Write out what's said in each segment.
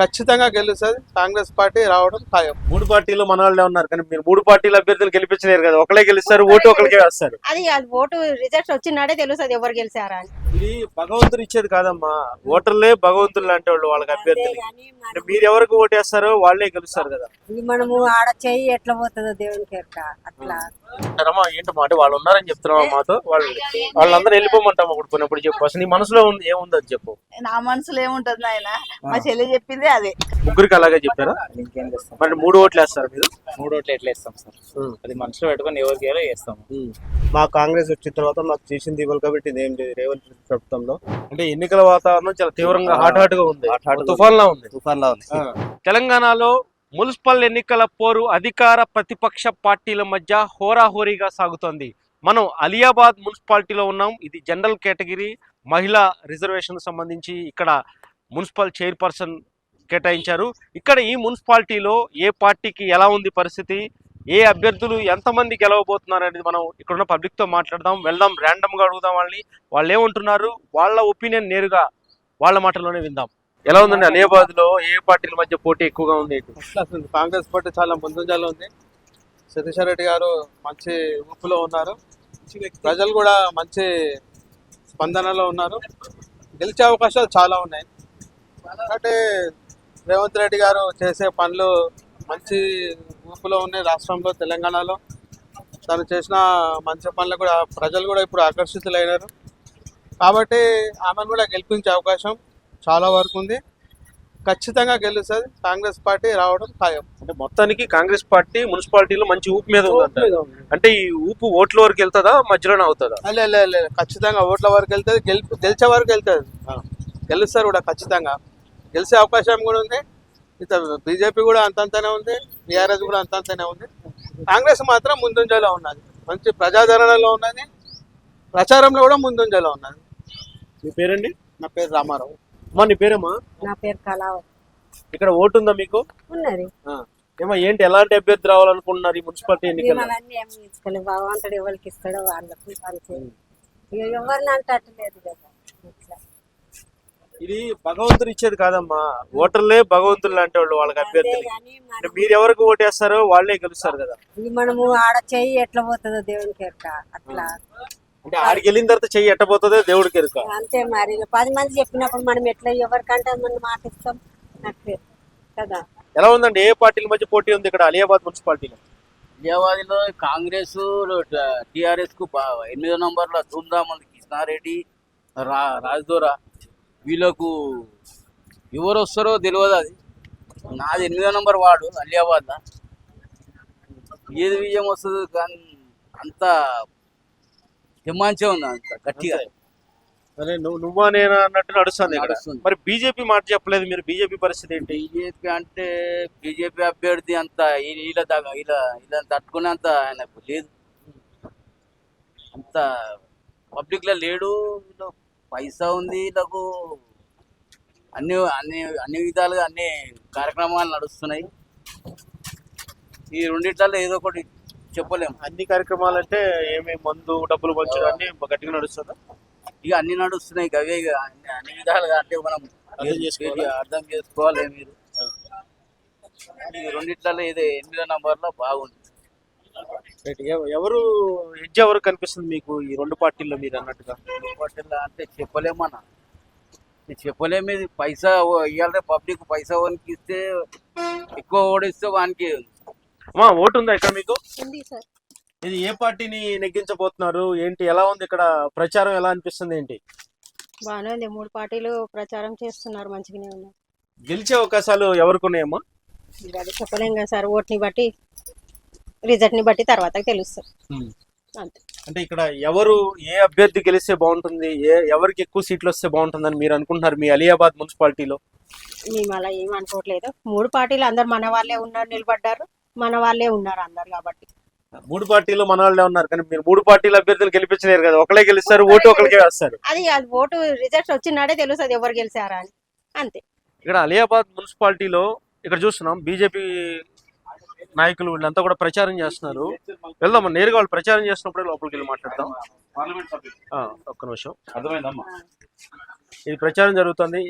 ఖచ్చితంగా గెలుస్తుంది. కాంగ్రెస్ పార్టీ రావడం ఖాయం. మూడు పార్టీలు మన వాళ్ళే ఉన్నారు కానీ మీరు మూడు పార్టీల అభ్యర్థులు గెలిపించలేరు కదా. ఒకళ్ళే గెలుస్తారు ఓటు ఒకరికే వేస్తారు. అది అది ఓటు రిజల్ట్ వచ్చినాడే తెలుస్తుంది ఎవరు గెలిచారా అని. ఇది భగవంతుడు ఇచ్చేది కాదమ్మా. ఓటర్లే భగవంతులు లాంటి వాళ్ళు వాళ్ళకి అభ్యర్థులు. మీరు ఎవరికి ఓటేస్తారో వాళ్ళే గెలుస్తారు కదా. మనము ఆడ చెయ్యి ఎట్లా పోతుందో దేవునికి అట్లా. రమ్మా ఏంటమ్మా? అంటే వాళ్ళు ఉన్నారని చెప్తున్నావా మాతో? వాళ్ళు వాళ్ళందరూ వెళ్ళిపోమంటాం అప్పుడు పోయినప్పుడు చెప్పు. అసలు నీ మనసులో ఉంది ఏముంది అది చెప్పు. నా మనసులో ఏముంటది నాయన? మా చెల్లి చెప్పింది అదే. ముగ్గురికి అలాగే చెప్పారా? ఇంకేం చేస్తాం? మరి మూడు ఓట్లు వేస్తారు మీరు? మూడు ఓట్లు ఎట్లా వేస్తాం సార్? అది మనసులో పెట్టుకొని ఎవరికి వేస్తాం. మా కాంగ్రెస్ వచ్చిన తర్వాత మాకు చేసింది ఇవ్వాలి కాబట్టి ఇది ఏం లేదు. రేవంత్ రెడ్డి ప్రభుత్వంలో. అంటే ఎన్నికల వాతావరణం చాలా తీవ్రంగా హాట్ హాట్గా ఉంది. తుఫాన్ లా ఉంది. తుఫాన్ లా ఉంది. తెలంగాణలో మున్సిపల్ ఎన్నికల పోరు అధికార ప్రతిపక్ష పార్టీల మధ్య హోరాహోరీగా సాగుతోంది. మనం అలియాబాద్ మున్సిపాలిటీలో ఉన్నాం. ఇది జనరల్ కేటగిరీ. మహిళా రిజర్వేషన్ సంబంధించి ఇక్కడ మున్సిపల్ చైర్పర్సన్ కేటాయించారు. ఇక్కడ ఈ మున్సిపాలిటీలో ఏ పార్టీకి ఎలా ఉంది పరిస్థితి? ఏ అభ్యర్థులు ఎంతమంది గెలవబోతున్నారు అనేది మనం ఇక్కడున్న పబ్లిక్తో మాట్లాడదాం వెళ్దాం ర్యాండమ్గా అడుగుదాం వాళ్ళని. వాళ్ళు ఏమంటున్నారు? వాళ్ళ ఒపీనియన్ నేరుగా వాళ్ళ మాటల్లోనే విందాం. ఎలా ఉందండి అలియాబాద్లో ఏ పార్టీల మధ్య పోటీ ఎక్కువగా ఉంది? కాంగ్రెస్ పార్టీ చాలా ముందంజలో ఉంది. సతీష్ రెడ్డి గారు మంచి ఊపులో ఉన్నారు. ప్రజలు కూడా మంచి స్పందనలో ఉన్నారు. గెలిచే అవకాశాలు చాలా ఉన్నాయి. అంటే రేవంత్ రెడ్డి గారు చేసే పనులు మంచి ఊపులో ఉన్నాయి రాష్ట్రంలో తెలంగాణలో తను చేసిన మంచి పనులు కూడా ప్రజలు కూడా ఇప్పుడు ఆకర్షితులైనారు. కాబట్టి ఆమెను కూడా గెలిపించే అవకాశం చాలా వరకు ఉంది. ఖచ్చితంగా గెలుస్తుంది. కాంగ్రెస్ పార్టీ రావడం ఖాయం. అంటే మొత్తానికి కాంగ్రెస్ పార్టీ మున్సిపాలిటీలో మంచి ఊపు మీద అంటే ఈ ఊపు ఓట్ల వరకు వెళ్తుందా మధ్యలోనే అవుతుందా? లే, లే, లే, ఖచ్చితంగా ఓట్ల వరకు వెళ్తుంది. గెలిపి గెలిచే వరకు వెళ్తుంది. గెలుస్తారు కూడా ఖచ్చితంగా. గెలిచే అవకాశం కూడా ఉంది. ఇత బీజేపీ కూడా అంతంతనే ఉంది టీఆర్ఎస్ కూడా అంతంతనే ఉంది. కాంగ్రెస్ మాత్రం ముందంజలో ఉన్నది. మంచి ప్రజాదరణలో ఉన్నది ప్రచారంలో కూడా ముందంజలో ఉన్నది. మీ పేరండి? నా పేరు రామారావు. అమ్మా నీ పేరమ్మా? నా పేరు కళావతి. ఇక్కడ ఓటు ఉందా మీకు? ఉన్నది. ఏమో ఏంటి ఎలాంటి అభ్యర్థి రావాలనుకుంటున్నారు ఈ మున్సిపాలిటీ ఏమి తీసుకోలేదు భగవంతుడు ఎవరికి ఇస్తాడో వాళ్ళకి ఎవరిని అంటట్లేదు కదా. ఇట్లా. ఇది భగవంతుడు ఇచ్చేది కాదమ్మా. ఓటర్లే భగవంతులు లాంటి వాళ్ళు వాళ్ళకి అభ్యర్థులు. మీరు ఎవరికి ఓటేస్తారో వాళ్ళే గెలుస్తారు కదా. మనము ఆడ చెయ్యి ఎట్లా పోతుందో దేవునికి ఎరక అట్లా. అంటే ఆడికి వెళ్ళిన తర్వాత చెయ్యి ఎట్టబోతుందో దేవుడికి ఎరుక అంతే మరి. పది మంది చెప్పినప్పుడు మనం ఎట్లా ఎవరికంటే మనం మాట ఇస్తాం. అట్లే. కదా. ఎలా ఉందండి? ఏ పార్టీల మధ్య పోటీ ఉంది ఇక్కడ? అలియాబాద్ మున్సిపాలిటీలో. విజయవాడలో కాంగ్రెస్ టిఆర్ఎస్కు ఎనిమిదో నంబర్లో ధూమ్ధామ్ ఉంది. కృష్ణారెడ్డి రా రాజదోర. వీళ్ళకు ఎవరు వస్తారో తెలియదు అది. నాది ఎనిమిదో నంబర్ వాడు అలియాబాద్ ఏది విజయం వస్తుందో కానీ అంత హిమాంచే ఉంది అంత గట్టిగా. అదే నువ్వు నువ్వా నేనా అన్నట్టు నడుస్తుంది ఇక్కడ. నడుస్తుంది. మరి బీజేపీ మాట చెప్పలేదు మీరు బీజేపీ పరిస్థితి ఏంటి? బీజేపీ అంటే బీజేపీ అభ్యర్థి అంత ఈ- వీళ్ళ దాకా వీళ్ళ వీళ్ళ తట్టుకునే అంత ఆయనకు లేదు. అంత పబ్లిక్లో లేడు వీళ్ళు పైసా ఉంది వీళ్ళకు అన్ని అన్ని అన్ని విధాలుగా అన్ని కార్యక్రమాలు నడుస్తున్నాయి. ఈ రెండిట్లలో ఏదో ఒకటి చెప్పలేము అన్ని కార్యక్రమాలు అంటే ఏమి మందు డబ్బులు పంచడం అన్ని గట్టిగా నడుస్తుందా? ఇక అన్ని నడుస్తున్నాయి. అవే ఇక అన్ని అన్ని విధాలుగా అంటే మనం అర్థం చేసుకోవాలా? అర్థం చేసుకోవాలి మీరు. ఈ రెండిట్లలో ఏదో ఎనిమిదో నంబర్లో బాగుంది. ఎవరు ఎడ్జ్ ఎవరు కనిపిస్తుంది మీకు ఈ రెండు పార్టీల్లో మీరు అన్నట్టుగా? హోటల్ అంటే చెప్పలేమన్నా. చెప్పలేము ఇది పైసా ఇవ్వాలి పబ్లిక్ పైసా వానికి ఇస్తే ఎక్కువ ఓడిస్తే వానికి. అమ్మా ఓటు ఉందా ఇక్కడ మీకు? ఇది ఏ పార్టీని నెగ్గించబోతున్నారు? ఏంటి ఎలా ఉంది ఇక్కడ ప్రచారం? ఎలా అనిపిస్తుంది ఏంటి? బాగానే ఉంది. మూడు పార్టీలు ప్రచారం చేస్తున్నారు మంచిగానే ఉన్నారు గెలిచే అవకాశాలు ఎవరికి ఉన్నాయమ్మా? ఇక అది చెప్పలేం కదా సార్. ఓట్ని బట్టి రిజల్ట్ని బట్టి తర్వాత తెలుస్తుంది అంతే. అంటే ఇక్కడ ఎవరు ఏ అభ్యర్థి గెలిస్తే బాగుంటుంది ఏ ఎవరికి ఎక్కువ సీట్లు వస్తే బాగుంటుందని మీరు అనుకుంటున్నారు మీ అలియాబాద్ మున్సిపాలిటీలో? మేము అలా ఏం అనుకోవట్లేదు. మూడు పార్టీలు అందరు మన వాళ్ళే ఉన్నారు నిలబడ్డారు. మన వాళ్ళే ఉన్నారు అందరు కాబట్టి. మూడు పార్టీలు మన వాళ్ళే ఉన్నారు కానీ మీరు మూడు పార్టీల అభ్యర్థులు గెలిపించలేరు కదా. ఒకళ్ళే గెలుస్తారు ఓటు ఒకరికే వేస్తారు. అది అది ఓటు రిజల్ట్ వచ్చినాడే తెలుస్తుంది ఎవరు గెలిచారా అని. అంతే. ఇక్కడ అలియాబాద్ మున్సిపాలిటీలో ఇక్కడ చూస్తున్నాం బీజేపీ నాయకులు వీళ్ళంతా కూడా ప్రచారం చేస్తున్నారు. వెళ్దాం నేరుగా వాళ్ళు ప్రచారం చేస్తున్నప్పుడే లోపలికి వెళ్ళి మాట్లాడతాం ఆ, ఒక్క నిమిషం. అర్థమైందమ్మా? ఇది ప్రచారం జరుగుతుంది.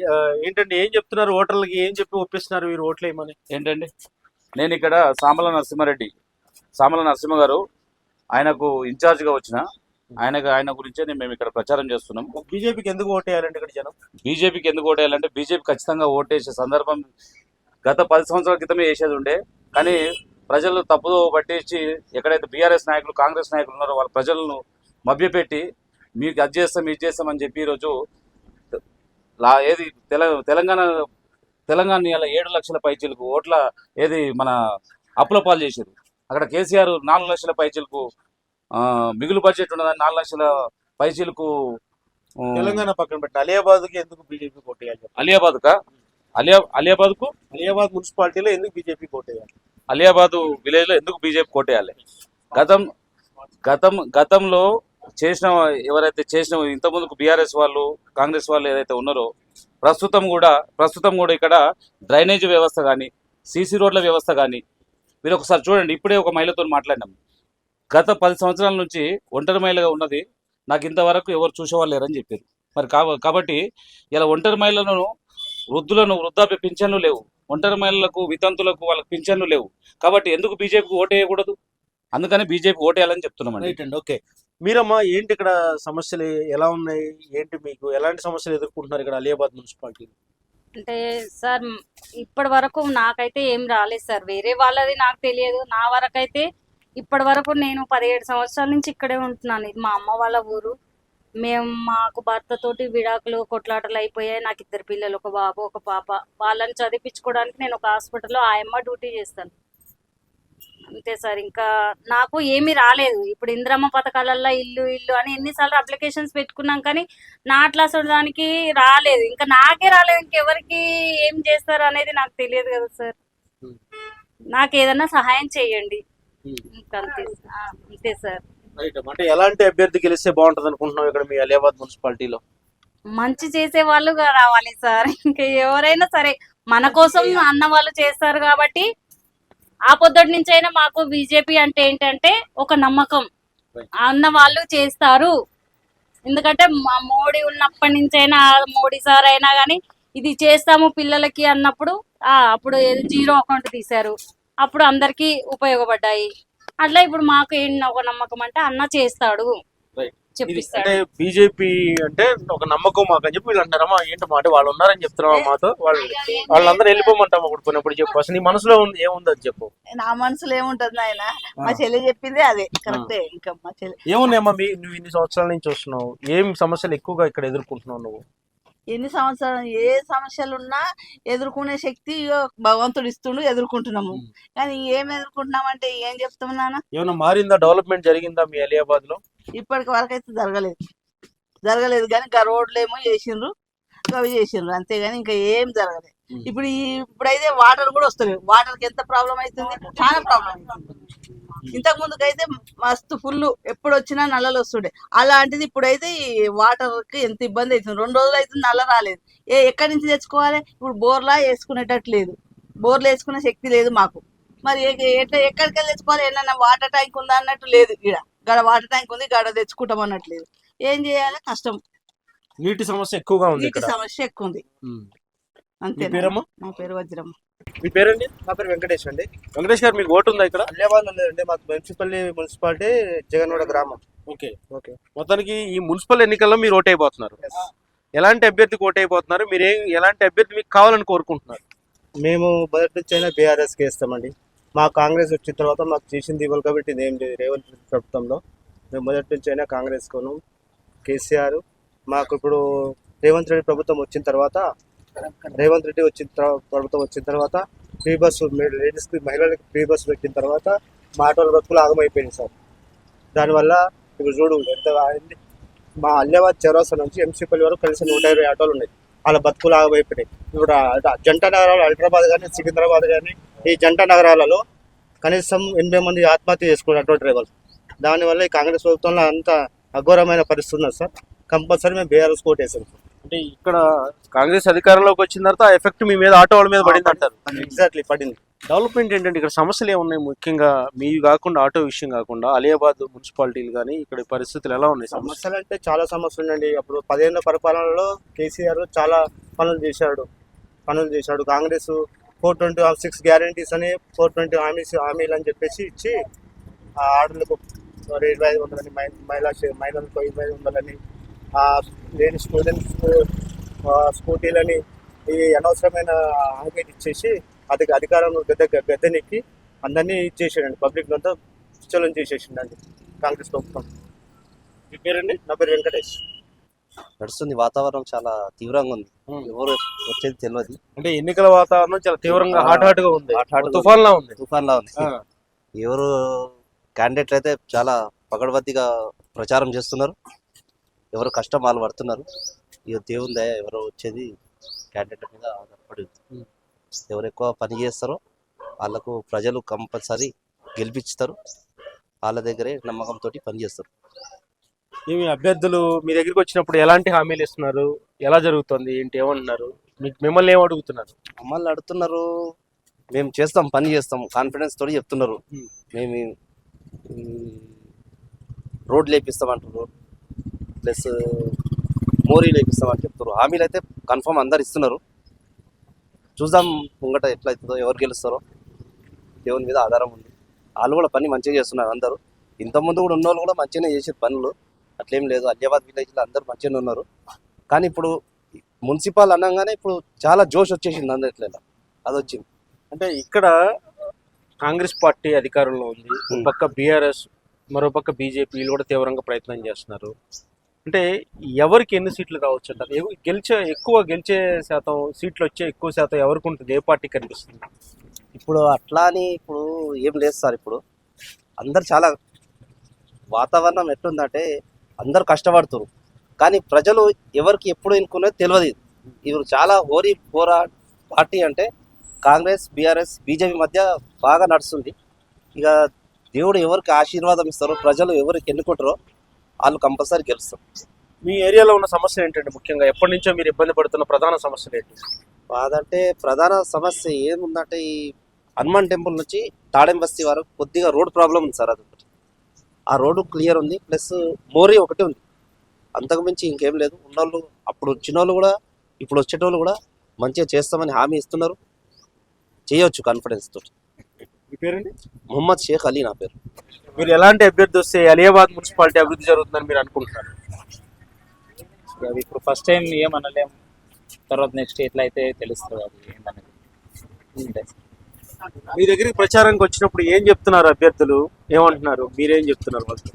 ఏంటంటే ఏం చెప్తున్నారు ఓటర్లకి? ఏం చెప్పి ఒప్పిస్తున్నారు మీరు ఓట్లు వేయమని? ఏంటండి? నేను ఇక్కడ సామల నరసింహారెడ్డి సామల నరసింహ గారు ఆయనకు ఇన్ఛార్జ్గా వచ్చిన. ఆయనకు ఆయన గురించే నేను మేము ఇక్కడ ప్రచారం చేస్తున్నాం. బీజేపీకి ఎందుకు ఓటేయాలంటే ఇక్కడ జనం? బీజేపీకి ఎందుకు ఓటేయాలంటే బీజేపీ ఖచ్చితంగా ఓటేసే సందర్భం గత పది సంవత్సరాల క్రితమే వేసేది ఉండే. కానీ ప్రజలు తప్పుదో పట్టించి ఎక్కడైతే బీఆర్ఎస్ నాయకులు కాంగ్రెస్ నాయకులు ఉన్నారో వాళ్ళ ప్రజలను మభ్యపెట్టి మీకు అది చేస్తాం ఇది చేస్తాం అని చెప్పి ఈరోజు లా ఏది తెల తెలంగాణ తెలంగాణ ఇలా ఏడు లక్షల పైచీలకు ఓట్ల ఏది మన అప్పుల పాలు చేశారు. అక్కడ కేసీఆర్ నాలుగు లక్షల పైచీలకు మిగులు బడ్జెట్ ఉన్నదని నాలుగు లక్షల పైచీలకు తెలంగాణ పక్కన పెట్టి అలియాబాద్కి ఎందుకు బీజేపీ ఓటేయాలి అలియాబాద్ కా అలియా అలియాబాద్కు అలియాబాద్ మున్సిపాలిటీలో ఎందుకు బీజేపీ ఓటేయాలి అలియాబాద్ విలేజ్లో ఎందుకు బీజేపీ కోటేయాలి? గతం గతం గతంలో చేసిన ఎవరైతే చేసిన ఇంతకుముందుకు బీఆర్ఎస్ వాళ్ళు కాంగ్రెస్ వాళ్ళు ఏదైతే ఉన్నారో ప్రస్తుతం కూడా ప్రస్తుతం కూడా ఇక్కడ డ్రైనేజ్ వ్యవస్థ కానీ సీసీ రోడ్ల వ్యవస్థ కానీ మీరు ఒకసారి చూడండి ఇప్పుడే ఒక మహిళతో మాట్లాడినాం. గత పది సంవత్సరాల నుంచి ఒంటరి మహిళగా ఉన్నది నాకు ఇంతవరకు ఎవరు చూసేవాళ్ళు లేరని చెప్పారు. మరి కాబట్టి ఇలా ఒంటరి మహిళలను వృద్ధులను వృద్ధాప్య పింఛన్లు లేవు. ఒంటరి మహిళలకు వితంతులకు వాళ్ళకి పింఛన్లు లేవు. కాబట్టి ఎందుకు బీజేపీకి ఓటేయకూడదు అందుకని బీజేపీ ఓటేయాలని చెప్తున్నామండి రైట్ అండి ఓకే. మీరమ్మా ఏంటి ఇక్కడ సమస్యలు? ఎలా ఉన్నాయి? ఏంటి మీకు? ఎలాంటి సమస్యలు ఎదుర్కొంటున్నారు ఇక్కడ అలియాబాద్ మున్సిపాలిటీ అంటే సార్ ఇప్పటి వరకు నాకైతే ఏం రాలేదు సార్. వేరే వాళ్ళది నాకు తెలియదు. నా వరకు అయితే ఇప్పటి వరకు నేను పదిహేడు సంవత్సరాల నుంచి ఇక్కడే ఉంటున్నాను. ఇది మా అమ్మ వాళ్ళ ఊరు. మేము మాకు భర్తతోటి విడాకులు కొట్లాటలు అయిపోయాయి. నాకు ఇద్దరు పిల్లలు ఒక బాబు ఒక పాప. వాళ్ళని చదివించుకోవడానికి నేను ఒక హాస్పిటల్లో ఆయమ్మ డ్యూటీ చేస్తాను. అంతే సార్ ఇంకా నాకు ఏమీ రాలేదు. ఇప్పుడు ఇంద్రమ్మ పథకాలల్లో ఇల్లు ఇల్లు అని ఎన్నిసార్లు అప్లికేషన్స్ పెట్టుకున్నాం కానీ నా క్లాస్ దానికి రాలేదు. ఇంకా నాకే రాలేదు. ఇంకెవరికి ఏం చేస్తారు అనేది నాకు తెలియదు కదా సార్. నాకు ఏదైనా సహాయం చేయండి. ఇంకా అంతే అంతే సార్. రైట్ అంటే ఎలాంటి అభ్యర్థి గెలిస్తే బాగుంటుంది అనుకుంటున్నాం ఇక్కడ మీ అలియాబాద్ మున్సిపాలిటీలో? మంచి చేసే వాళ్ళు రావాలి సార్. ఇంకా ఎవరైనా సరే మన కోసం అన్న వాళ్ళు చేస్తారు కాబట్టి ఆ పొద్దుటి నుంచి అయినా మాకు బీజేపీ అంటే ఏంటంటే ఒక నమ్మకం. అన్న వాళ్ళు చేస్తారు. ఎందుకంటే మా మోడీ ఉన్నప్పటి నుంచి అయినా మోడీ సార్ అయినా కానీ ఇది చేస్తాము పిల్లలకి అన్నప్పుడు ఆ అప్పుడు ఏదో జీరో అకౌంట్ తీశారు. అప్పుడు అందరికి ఉపయోగపడ్డాయి. అట్లా ఇప్పుడు మాకు ఏంటి ఒక నమ్మకం అంటే అన్న చేస్తాడు. అంటే బీజేపీ అంటే ఒక నమ్మకం మాకు అని చెప్పి వీళ్ళు అంటారమ్మా ఏంటి మాట? వాళ్ళు ఉన్నారని చెప్తున్నావా మాతో? వాళ్ళు వాళ్ళందరూ వెళ్ళిపోమంటాం అప్పుడు పోయినప్పుడు చెప్పు. అసలు నీ మనసులో ఉంది ఏముంది అది చెప్పు. నా మనసులో ఏముంటది నాయన? మా చెల్లి చెప్పిందే అదే కరెక్టే. ఇంకా మా చెల్లి ఏమున్నాయమ్మా మీ నువ్వు ఇన్ని సంవత్సరాల నుంచి వస్తున్నావు? ఏం సమస్యలు ఎక్కువగా ఇక్కడ ఎదుర్కొంటున్నావు నువ్వు? ఎన్ని సంవత్సరాలు ఏ సమస్యలు ఉన్నా ఎదుర్కొనే శక్తి భగవంతుడు ఇస్తుండు ఎదుర్కొంటున్నాము. కానీ ఏం ఎదుర్కొంటున్నాం అంటే ఏం చెప్తాం నాన్న? ఏమైనా మారిందా? డెవలప్మెంట్ జరిగిందా మీ అలియాబాద్లో ఇప్పటికి వరకు అయితే జరగలేదు. జరగలేదు కానీ ఇంకా రోడ్లు ఏమో చేసిండ్రు అవి చేసిండ్రు. అంతేగాని ఇంకా ఏం జరగలేదు. ఇప్పుడు ఈ ఇప్పుడైతే వాటర్ కూడా వస్తలేవు. వాటర్కి ఎంత ప్రాబ్లం అవుతుంది? చాలా ప్రాబ్లం అవుతుంది. ఇంతకు ముందుకైతే మస్తు ఫుల్ ఎప్పుడు వచ్చినా నల్లలు వస్తుండే అలాంటిది ఇప్పుడైతే ఈ వాటర్కి ఎంత ఇబ్బంది అవుతుంది రెండు రోజులు అయితే నల్ల రాలేదు. ఏ ఎక్కడి నుంచి తెచ్చుకోవాలి? ఇప్పుడు బోర్లా వేసుకునేటట్టు లేదు. బోర్లు వేసుకునే శక్తి లేదు మాకు. మరి ఎట్లా ఎక్కడికి వెళ్ళి తెచ్చుకోవాలి? ఏమన్నా వాటర్ ట్యాంక్ ఉందా అన్నట్టు లేదు ఇక్కడ గడ వాటర్ ట్యాంక్ ఉంది గడ తెచ్చుకుంటాం అన్నట్టు లేదు. ఏం చేయాలి? కష్టం. నీటి సమస్య ఎక్కువగా ఉంది నీటి సమస్య ఎక్కువ ఉంది. అంతే నా పేరు వజ్రం మీ పేరండి? నా పేరు వెంకటేష్ అండి. వెంకటేష్ గారు మీకు ఓటు ఉందా ఇక్కడ? అల్లేబాద్ ఉందండి. మాకు బెంచిపల్లి మున్సిపాలిటీ జగన్వాడ గ్రామం. ఓకే. ఓకే. మొత్తానికి ఈ మున్సిపల్ ఎన్నికల్లో మీరు ఓటు అయిపోతున్నారు ఎలాంటి అభ్యర్థికి ఓటు అయిపోతున్నారు మీరు ఏం ఎలాంటి అభ్యర్థి మీకు కావాలని కోరుకుంటున్నారు? మేము మొదటి నుంచి అయినా బీఆర్ఎస్కి వేస్తామండి. మా కాంగ్రెస్ వచ్చిన తర్వాత మాకు చేసింది ఇవ్వాలి కాబట్టి ఇది ఏం లేదు. రేవంత్ రెడ్డి ప్రభుత్వంలో మేము మొదటి నుంచి అయినా కాంగ్రెస్ కొను. కేసీఆర్ మాకు ఇప్పుడు రేవంత్ రెడ్డి ప్రభుత్వం వచ్చిన తర్వాత రేవంత్ రెడ్డి వచ్చిన ప్రభుత్వం వచ్చిన తర్వాత ఫ్రీ బస్సు లేడీస్కి మహిళలకు ఫ్రీ బస్సు పెట్టిన తర్వాత మా ఆటోల బ్రతుకులు ఆగమైపోయింది సార్. దానివల్ల ఇప్పుడు చూడు ఎంత అయింది. మా అల్లేవాద్ చౌరాస నుంచి ఎంసీపల్లి వరకు కలిసి నూట ఇరవై ఆటోలు ఉన్నాయి. వాళ్ళ బతుకులు ఆగమైపోయినాయి. ఇప్పుడు జంట నగరాలు హైదరాబాద్ కానీ సికింద్రాబాద్ కానీ ఈ జంట నగరాలలో కనీసం ఎనభై మంది ఆత్మహత్య చేసుకున్నారు ఆటో డ్రైవర్లు. దానివల్ల ఈ కాంగ్రెస్ ప్రభుత్వంలో అంత అఘోరమైన పరిస్థితి ఉన్నది సార్. కంపల్సరీ మేము బీఆర్ఎస్ కోటేసాం అంటే ఇక్కడ కాంగ్రెస్ అధికారంలోకి వచ్చిన తర్వాత ఆ ఎఫెక్ట్ మీ మీద ఆటో వాళ్ళ మీద పడింది అంటారు. ఎగ్జాక్ట్లీ పడింది. డెవలప్మెంట్ ఏంటంటే ఇక్కడ సమస్యలు ఏమున్నాయి? ముఖ్యంగా మీ కాకుండా ఆటో విషయం కాకుండా అలియాబాద్ మున్సిపాలిటీలు కానీ ఇక్కడ పరిస్థితులు ఎలా ఉన్నాయి? సమస్య సమస్యలు అంటే చాలా సమస్యలు ఉండండి అప్పుడు పదిహేను పరిపాలనలో కేసీఆర్ చాలా పనులు చేశాడు. పనులు చేశాడు. Congress four twenty six guarantees అని ఫోర్ ట్వంటీ హామీస్ హామీలు అని చెప్పేసి ఇచ్చి ఆ ఆడలకు మరి ఇరవై ఐదు వందలని మహి- మహిళా మహిళలకు ఇరవై ఐదు వందలని లేని స్టూడెంట్స్ స్కూటీలని ఈ అనవసరమైన హామీలు ఇచ్చేసి అది అధికారం గద్దె గద్దెనెక్కి అందరినీ ఇచ్చేసాడండి. పబ్లిక్ అంతా పిచ్చలం చేసేసిండండి కాంగ్రెస్ ప్రభుత్వం. మీ పేరండి? నా పేరు వెంకటేష్. నడుస్తుంది వాతావరణం చాలా తీవ్రంగా ఉంది. ఎవరు వచ్చేది తెలియదు అంటే ఎన్నికల వాతావరణం చాలా తీవ్రంగా హాట్ హాట్గా ఉంది. తుఫాన్ లా ఉంది. తుఫాన్ లా ఉంది. ఎవరు క్యాండిడేట్లు అయితే చాలా పగడబద్దిగా ప్రచారం చేస్తున్నారు. ఎవరు కష్టం వాళ్ళు పడుతున్నారు. ఇక దేవుని దయ ఎవరు వచ్చేది క్యాండిడేట్ మీద ఆధారపడి. ఎవరు ఎక్కువ పని చేస్తారో వాళ్ళకు ప్రజలు కంపల్సరీ గెలిపిస్తారు. వాళ్ళ దగ్గరే నమ్మకంతో పని చేస్తారు. ఇవి అభ్యర్థులు మీ దగ్గరికి వచ్చినప్పుడు ఎలాంటి హామీలు ఇస్తున్నారు? ఎలా జరుగుతుంది? ఏంటి? ఏమంటున్నారు మీకు మిమ్మల్ని ఏం అడుగుతున్నారు? మమ్మల్ని అడుగుతున్నారు మేము చేస్తాం పని చేస్తాం కాన్ఫిడెన్స్ తోటి చెప్తున్నారు. మేము ఉమ్, రోడ్ లేపిస్తాం అంటున్నారు ప్లస్ మోరీ లేపిస్తాం అని చెప్తున్నారు హామీలు అయితే కన్ఫర్మ్ అందరు ఇస్తున్నారు. చూద్దాం ముంగట ఎట్లా అవుతుందో ఎవరు గెలుస్తారో. దేవుని మీద ఆధారం ఉంది. వాళ్ళు కూడా పని మంచిగా చేస్తున్నారు అందరూ. ఇంతకుముందు కూడా ఉన్న వాళ్ళు కూడా మంచిగానే చేసే పనులు. అట్లేం లేదు. అలియాబాద్ విలేజ్లో అందరూ మంచిగానే ఉన్నారు. కానీ ఇప్పుడు మున్సిపల్ అనగానే ఇప్పుడు చాలా జోష్ వచ్చేసింది అందరిట్లలో అది వచ్చింది. అంటే ఇక్కడ కాంగ్రెస్ పార్టీ అధికారంలో ఉంది. పక్క బీఆర్ఎస్ మరో పక్క బీజేపీ వీళ్ళు కూడా తీవ్రంగా ప్రయత్నం చేస్తున్నారు. అంటే ఎవరికి ఎన్ని సీట్లు కావచ్చు అంటారు? గెలిచే ఎక్కువ గెలిచే శాతం సీట్లు వచ్చే ఎక్కువ శాతం ఎవరికి ఉంటుంది? ఏ పార్టీ కనిపిస్తుంది? ఇప్పుడు అట్లా అని ఇప్పుడు ఏం లేదు సార్ ఇప్పుడు. అందరు చాలా వాతావరణం ఎట్లుందంటే అందరు కష్టపడుతున్నారు కానీ ప్రజలు ఎవరికి ఎప్పుడు ఎన్నుకునేది తెలియదు ఇవి చాలా ఓరి పోరా పార్టీ అంటే కాంగ్రెస్ బీఆర్ఎస్ బీజేపీ మధ్య బాగా నడుస్తుంది. ఇక దేవుడు ఎవరికి ఆశీర్వాదం ఇస్తారో ప్రజలు ఎవరికి ఎన్నుకుంటారో వాళ్ళు కంపల్సరీ గెలుస్తారు. మీ ఏరియాలో ఉన్న సమస్య ఏంటంటే ముఖ్యంగా? ఎప్పటి నుంచో మీరు ఇబ్బంది పడుతున్న ప్రధాన సమస్యలు ఏంటి? అదంటే ప్రధాన సమస్య ఏముందంటే ఈ హనుమాన్ టెంపుల్ నుంచి తాడెం బస్తీ వరకు కొద్దిగా రోడ్ ప్రాబ్లం ఉంది సార్ అదొకటి. ఆ రోడ్డు క్లియర్ ఉంది ప్లస్ మోరీ ఒకటి ఉంది. అంతకు మించి ఇంకేం లేదు. ఉన్నోళ్ళు అప్పుడు వచ్చిన వాళ్ళు కూడా ఇప్పుడు వచ్చేటోళ్ళు కూడా మంచిగా చేస్తామని హామీ ఇస్తున్నారు. చేయొచ్చు కాన్ఫిడెన్స్ తోటి. మీ పేరండి? మొహమ్మద్ షేక్ అలీ నా పేరు. మీరు ఎలాంటి అభ్యర్థి వస్తే అలియాబాద్ మున్సిపాలిటీ అభివృద్ధి జరుగుతుందని మీరు అనుకుంటున్నారు? అది ఇప్పుడు ఫస్ట్ టైం ఏమనలేం. తర్వాత నెక్స్ట్ ఎట్లా అయితే తెలుస్తుంది అది ఏంటనేది అంతే. మీ దగ్గరికి ప్రచారానికి వచ్చినప్పుడు ఏం చెప్తున్నారు అభ్యర్థులు? ఏమంటున్నారు? మీరేం చెప్తున్నారు వాళ్ళకి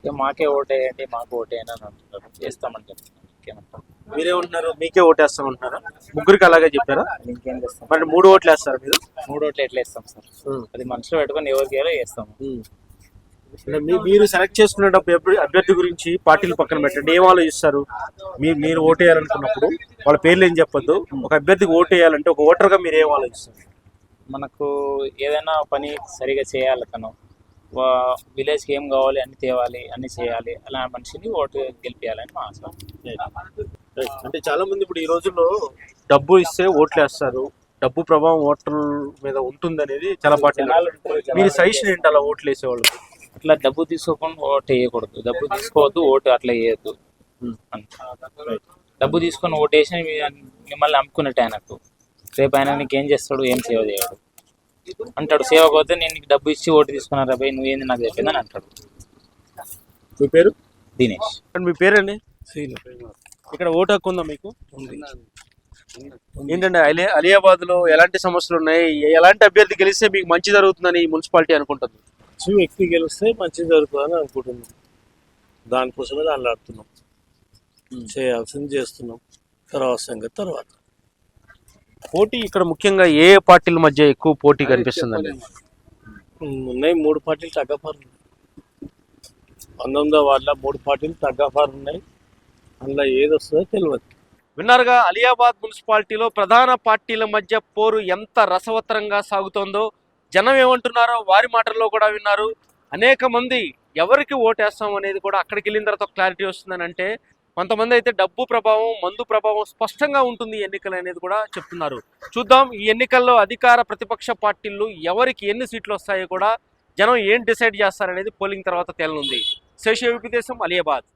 ఇక మాకే ఓటేయండి మాకు ఓటేయండి అని అంటున్నారు. చేస్తామని చెప్తున్నాం ఇంకేమంటాం మీరేమంటున్నారు మీకే ఓటేస్తామంటున్నారా? ముగ్గురికి అలాగే చెప్పారా? ఇంకేం చేస్తాం? మరి మూడు ఓట్లు వేస్తారు మీరు? మూడు ఓట్లు ఎట్లా వేస్తాం సార్. అది మనసులో పెట్టుకొని ఎవరికి వేస్తాము అంటే మీ- మీరు సెలెక్ట్ చేసుకునేటప్పుడు అభ్య- అభ్యర్థి గురించి పార్టీలు పక్కన పెట్టండి. ఏం ఆలోచిస్తారు? మీరు మీరు ఓటేయాలనుకున్నప్పుడు వాళ్ళ పేర్లు ఏం చెప్పొద్దు. ఒక అభ్యర్థికి ఓటేయాలంటే ఒక ఓటర్గా మీరు ఏం ఆలోచిస్తారు? మనకు ఏదైనా పని సరిగా చేయాలి తను. విలేజ్కి ఏం కావాలి అన్ని తేవాలి అన్ని చేయాలి. అలా మనిషిని ఓటు గెలిపించాలని మా ఆశ. అంటే చాలా మంది ఇప్పుడు ఈ రోజుల్లో డబ్బు ఇస్తే ఓట్లు వేస్తారు డబ్బు ప్రభావం ఓటర్ మీద ఉంటుంది అనేది చాలా ఉంటారు, మీరు సజెషన్ ఏంటి అలా ఓట్లు వేసేవాళ్ళు అట్లా డబ్బు తీసుకోకుండా ఓటు వేయకూడదు. డబ్బు తీసుకోవద్దు ఓటు అట్లా వేయద్దు. అంతే. డబ్బు తీసుకొని ఓటు వేసి మిమ్మల్ని అమ్ముకున్నట్టు ఆయనకు. రేపు ఆయన నీకు ఏం చేస్తాడు ఏం సేవ చేయడు. అంటాడు సేవ పోతే నేను నీకు డబ్బు ఇచ్చి ఓటు తీసుకున్నారా భయ్ నువ్వేంది నాకు చెప్పిందని అంటాడు. మీ పేరు? దినేష్. అండ్ మీ పేరండి? ఇక్కడ ఓటు హక్కు ఉందా మీకు? ఏంటంటే అలి అలియాబాద్లో ఎలాంటి సమస్యలు ఉన్నాయి ఎలాంటి అభ్యర్థి గెలిస్తే మీకు మంచి జరుగుతుందని మున్సిపాలిటీ అనుకుంటుంది? మంచి వ్యక్తి గెలిస్తే మంచి జరుగుతుందని అనుకుంటున్నాం. దానికోసమే దానిలాడుతున్నాం. చేయాల్సింది చేస్తున్నాం. తర్వాత సంగతి తర్వాత. పోటీ ఇక్కడ ముఖ్యంగా ఏ పార్టీల మధ్య ఎక్కువ పోటీ కనిపిస్తుందండి? ఉన్నాయి మూడు పార్టీలు తగ్గఫారు పంతొమ్మిదో వార్డులో మూడు పార్టీలు తగ్గఫారు ఉన్నాయి. అందులో ఏది వస్తుందో తెలియదు విన్నారుగా అలియాబాద్ మున్సిపాలిటీలో ప్రధాన పార్టీల మధ్య పోరు ఎంత రసవత్తరంగా సాగుతోందో జనం ఏమంటున్నారో వారి మాటల్లో కూడా విన్నారు. అనేక మంది ఎవరికి ఓటేస్తాం అనేది కూడా అక్కడికి వెళ్ళిన తర్వాత క్లారిటీ వస్తుందని అంటే కొంతమంది అయితే డబ్బు ప్రభావం మందు ప్రభావం స్పష్టంగా ఉంటుంది ఎన్నికలు అనేది కూడా చెప్తున్నారు. చూద్దాం ఈ ఎన్నికల్లో అధికార ప్రతిపక్ష పార్టీలు ఎవరికి ఎన్ని సీట్లు వస్తాయో కూడా జనం ఏం డిసైడ్ చేస్తారనేది పోలింగ్ తర్వాత తేలనుంది. శేష దేశం అలియాబాద్.